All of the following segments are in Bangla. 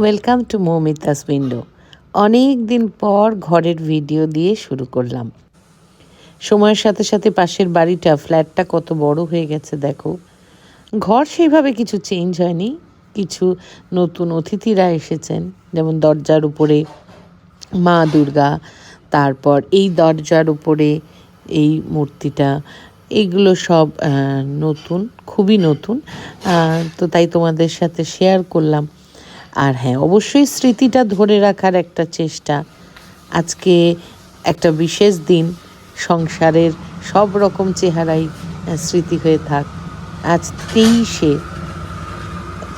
ওয়েলকাম টু মৌমিতাস উইন্ডো অনেক দিন পর ঘরের ভিডিও দিয়ে শুরু করলাম। সময়ের সাথে সাথে পাশের বাড়িটা ফ্ল্যাটটা কত বড় হয়ে গেছে দেখো। ঘর সেইভাবে কিছু চেঞ্জ হয়নি। কিছু নতুন অতিথিরা এসেছেন, যেমন দরজার উপরে মা দুর্গা, তারপর এই দরজার উপরে এই মূর্তিটা। এইগুলো সব নতুন, খুবই নতুন। তো তাই তোমাদের সাথে শেয়ার করলাম। আর হ্যাঁ অবশ্যই স্মৃতিটা ধরে রাখার একটা চেষ্টা। আজকে একটা বিশেষ দিন, সংসারের সব রকম চেহারাই স্মৃতি হয়ে থাক। আজ তেইশে,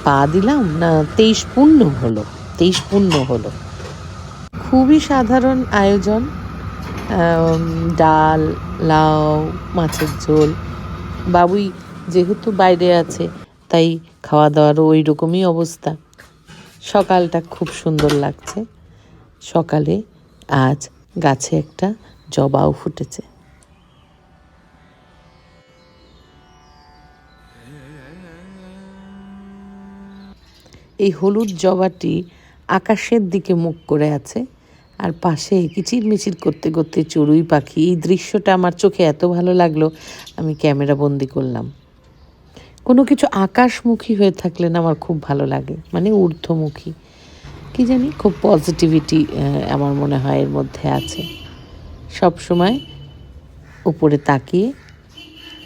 পা দিলাম না, তেইশ পূর্ণ হলো, তেইশ পূর্ণ হলো। খুবই সাধারণ আয়োজন ডাল, লাউ, মাছের ঝোল। বাবুই যেহেতু বাইরে আছে, তাই খাওয়া দাওয়ারও ওই রকমই অবস্থা। সকালটা খুব সুন্দর লাগছে। সকালে আজ গাছে একটা জবাও ফুটেছে। এই হলুদ জবাটি আকাশের দিকে মুখ করে আছে আর পাশে কিচির মিচির করতে করতে চড়ুই পাখি, এই দৃশ্যটা আমার চোখে এত ভালো লাগল, আমি ক্যামেরা বন্দি করলাম। কোনো কিছু আকাশমুখী হয়ে থাকলে না আমার খুব ভালো লাগে। মানে ঊর্ধ্বমুখী। কি জানি? খুব পজিটিভিটি আমার মনে হয় এর মধ্যে আছে। সব সময় উপরে তাকিয়ে,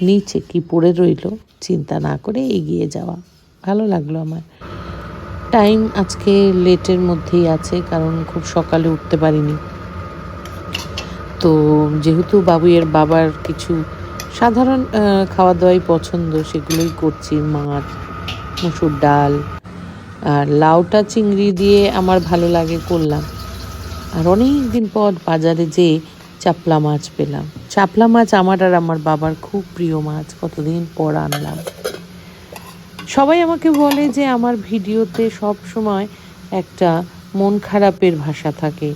নিচে কি পড়ে রইল, চিন্তা না করে এগিয়ে যাওয়া। ভালো লাগল আমার। টাইম আজকে লেটের মধ্যেই আছে, কারণ খুব সকালে উঠতে পারিনি। তো যেহেতু বাবুইয়ের বাবার কিছু সাধারণ খাওয়া দাওয়াই পছন্দ, সেগুলোই করছি। মাছ, মুসুর ডাল আর লাউটা চিংড়ি দিয়ে আমার ভালো লাগে করলাম। আর অনেক দিন পর বাজারে যেয়ে চাপলা মাছ পেলাম। চাপলা মাছ আমার আর আমার বাবার খুব প্রিয় মাছ, কতদিন পর আনলাম। সবাই আমাকে বলে যে আমার ভিডিওতে সব সময় একটা মন খারাপের ভাষা থাকে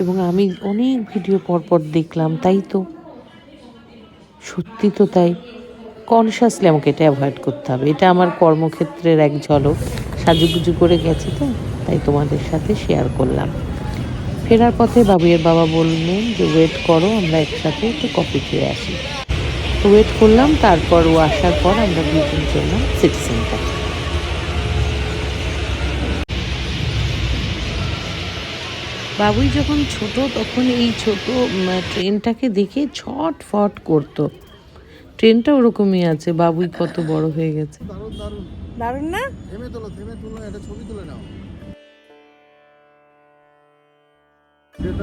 এবং আমি অনেক ভিডিও পরপর দেখলাম, তাই তো? সত্যি তো তাই। কনসিয়াসলি আমাকে এটা অ্যাভয়েড করতে হবে। এটা আমার কর্মক্ষেত্রের এক ঝলক। সাজুগুজু করে গেছে তো, তাই তোমাদের সাথে শেয়ার করলাম। ফেরার পথে বাবুয়ের বাবা বললেন যে ওয়েট করো, আমরা একসাথে একটু কফি খেয়ে আসি। ওয়েট করলাম, তারপর ও আসার পর আমরা দুজন চললাম সিটি সেন্টার বাবুই যখন ছোট তখন এই ছোট ট্রেনটাকে দেখে ছট ফট করতো। ট্রেনটা ওরকমই আছে বাবুই কত বড় হয়ে গেছে। দারুণ না? থেমে তোলো থেমে তুলো একটা ছবি তুলে নাও।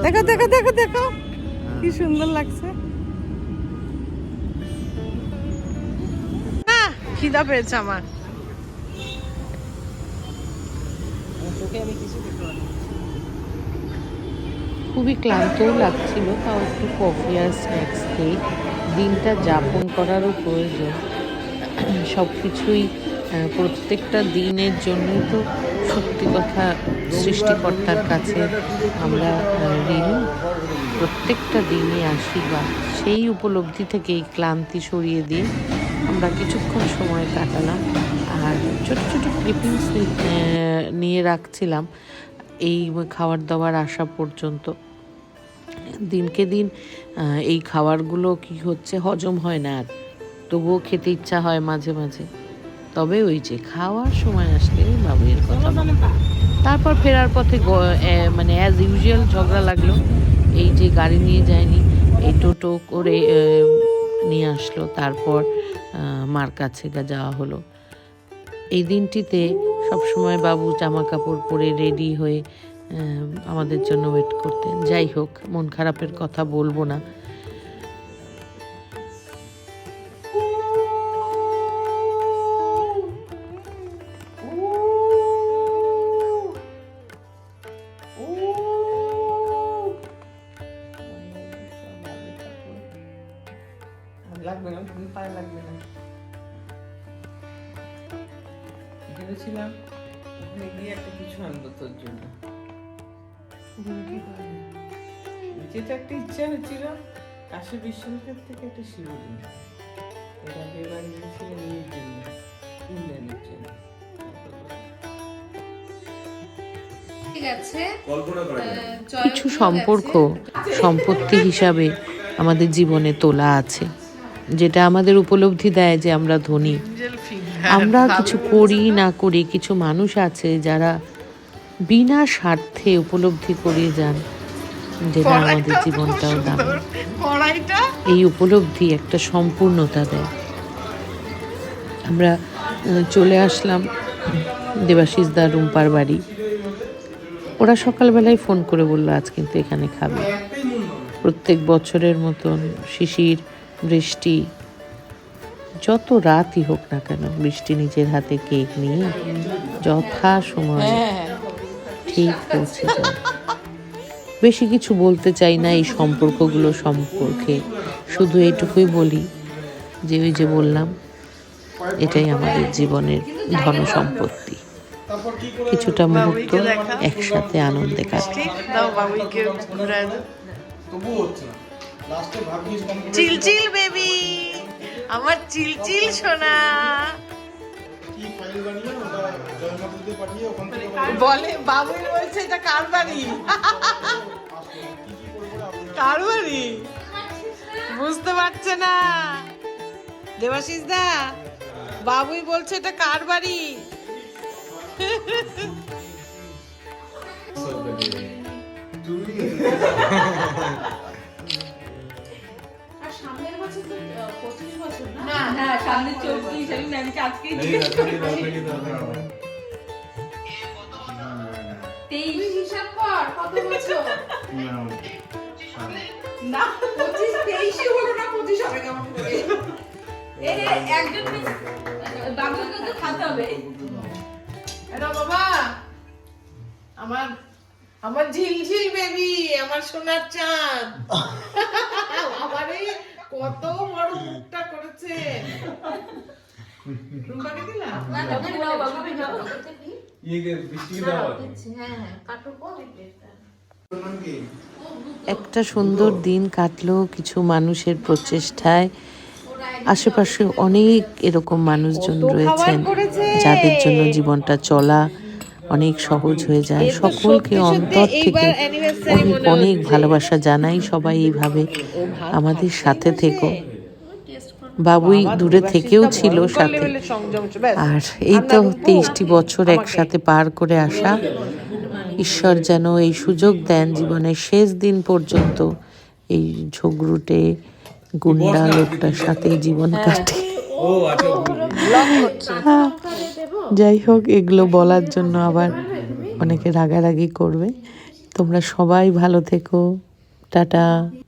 দেখো দেখো দেখো দেখো। কি সুন্দর লাগছে। খিদা পেয়েছে আমার। খুবই ক্লান্তও লাগছিল, তাও একটু কফি আর স্ন্যাক্স খেয়ে দিনটা যাপন করারও প্রয়োজন। সব কিছুই প্রত্যেকটা দিনের জন্যই তো সত্যি কথা সৃষ্টিকর্তার কাছে আমরা ঋণী। প্রত্যেকটা দিনই আশীর্বাদ। সেই উপলব্ধি থেকে এই ক্লান্তি সরিয়ে দিয়ে আমরা কিছুক্ষণ সময় কাটালাম। আর ছোটো ছোটো ক্লিপিংস নিয়ে রাখছিলাম এই খাবার দাবার আসা পর্যন্ত। দিনকে দিন এই খাবারগুলো কি হচ্ছে, হজম হয় না আর। তবুও খেতে ইচ্ছা হয় মাঝে মাঝে। তবে ওই যে খাওয়ার সময় আসলে বাবুয়ের কথা তারপর ফেরার পথে মানে অ্যাজ ইউজুয়াল ঝগড়া লাগল। এই যে গাড়ি নিয়ে যায়নি, এই টোটো করে নিয়ে আসলো। তারপর মার কাছে যাওয়া হলো। এই দিনটিতে সবসময় বাবু জামা কাপড় পরে রেডি হয়ে আমাদের জন্য ওয়েট করতেন। যাই হোক, মন খারাপের কথা বলব না। লাগবে ওখানে গিয়ে একটা কিছু আনব তোর জন্য। যেটা একটা ইচ্ছা হচ্ছিল কাশী বিশ্বনাথের থেকে একটা শিবলিঙ্গ। এটা এবার গিয়েছিল নিয়ে জন্য। জন্য কিছু সম্পর্ক সম্পত্তি হিসাবে আমাদের জীবনে তোলা আছে যেটা আমাদের উপলব্ধি দেয় যে আমরা ধনী। আমরা কিছু করি না করি কিছু মানুষ আছে যারা বিনা স্বার্থে উপলব্ধি করে যান যেটা আমাদের জীবনটাও দামি। এই উপলব্ধি একটা সম্পূর্ণতা দেয়। আমরা চলে আসলাম দেবাশিস দা রুম্পার বাড়ি। ওরা সকালবেলায় ফোন করে বলল আজ কিন্তু এখানে খাবে। প্রত্যেক বছরের মতন শিশির বৃষ্টি যত রাতই হোক না কেন বৃষ্টি নিজের হাতে কেক নিয়ে যথা সময় ঠিক পৌঁছে যায় বেশি কিছু বলতে চাই না এই সম্পর্কগুলো সম্পর্কে। শুধু এইটুকুই বলি যে ওই যে বললাম, এটাই আমাদের জীবনের ধন সম্পত্তি। কিছুটা মুহূর্ত একসাথে আনন্দে কাটে কমপ্লিট চিলচিল বেবি, আমার চিলচিল সোনা। কি বানিয়ে ওটা জয়মাতুতে পাঠিয়ে ওখান থেকে বলে বাবুই বলছে এটা কার বাড়ি? কার বাড়ি? বুঝতে পারছে না। দেবাশিস দা বাবুই বলছে এটা কার বাড়ি? আর তেইশ হিসাব কর, কত বছর পঁচিশ তেইশে কেমন করে? তো খাতে হবে। এটা বাবা, আমার আমার ঝিলঝিল বেবি আমার সোনার চাঁদ। বাবারে কত বড় মুখটা করেছে। রুম্পাকে দিলাম না বাবুকে দাও বাবুকে দাও হ্যাঁ হ্যাঁ কাটো কোন একটা সুন্দর দিন কাটলো কিছু মানুষের প্রচেষ্টায় আশেপাশে অনেক এরকম মানুষজন রয়েছেন যাদের জন্য জীবনটা চলা অনেক সহজ হয়ে যায় সকলকে অন্তর থেকে অনেক অনেক ভালোবাসা জানাই সবাই এইভাবে আমাদের সাথে থেকো বাবুই দূরে থেকেও ছিল সাথে। আর এই তো তেইশটি বছর একসাথে পার করে আসা। ঈশ্বর যেন এই সুযোগ দেন জীবনের শেষ দিন পর্যন্ত এই ঝগড়ুটে গুন্ডা লোকটার সাথে জীবন কাটে। হ্যাঁ, যাই হোক এগুলো বলার জন্য আবার অনেকে রাগারাগি করবে। তোমরা সবাই ভালো থেকো। টাটা।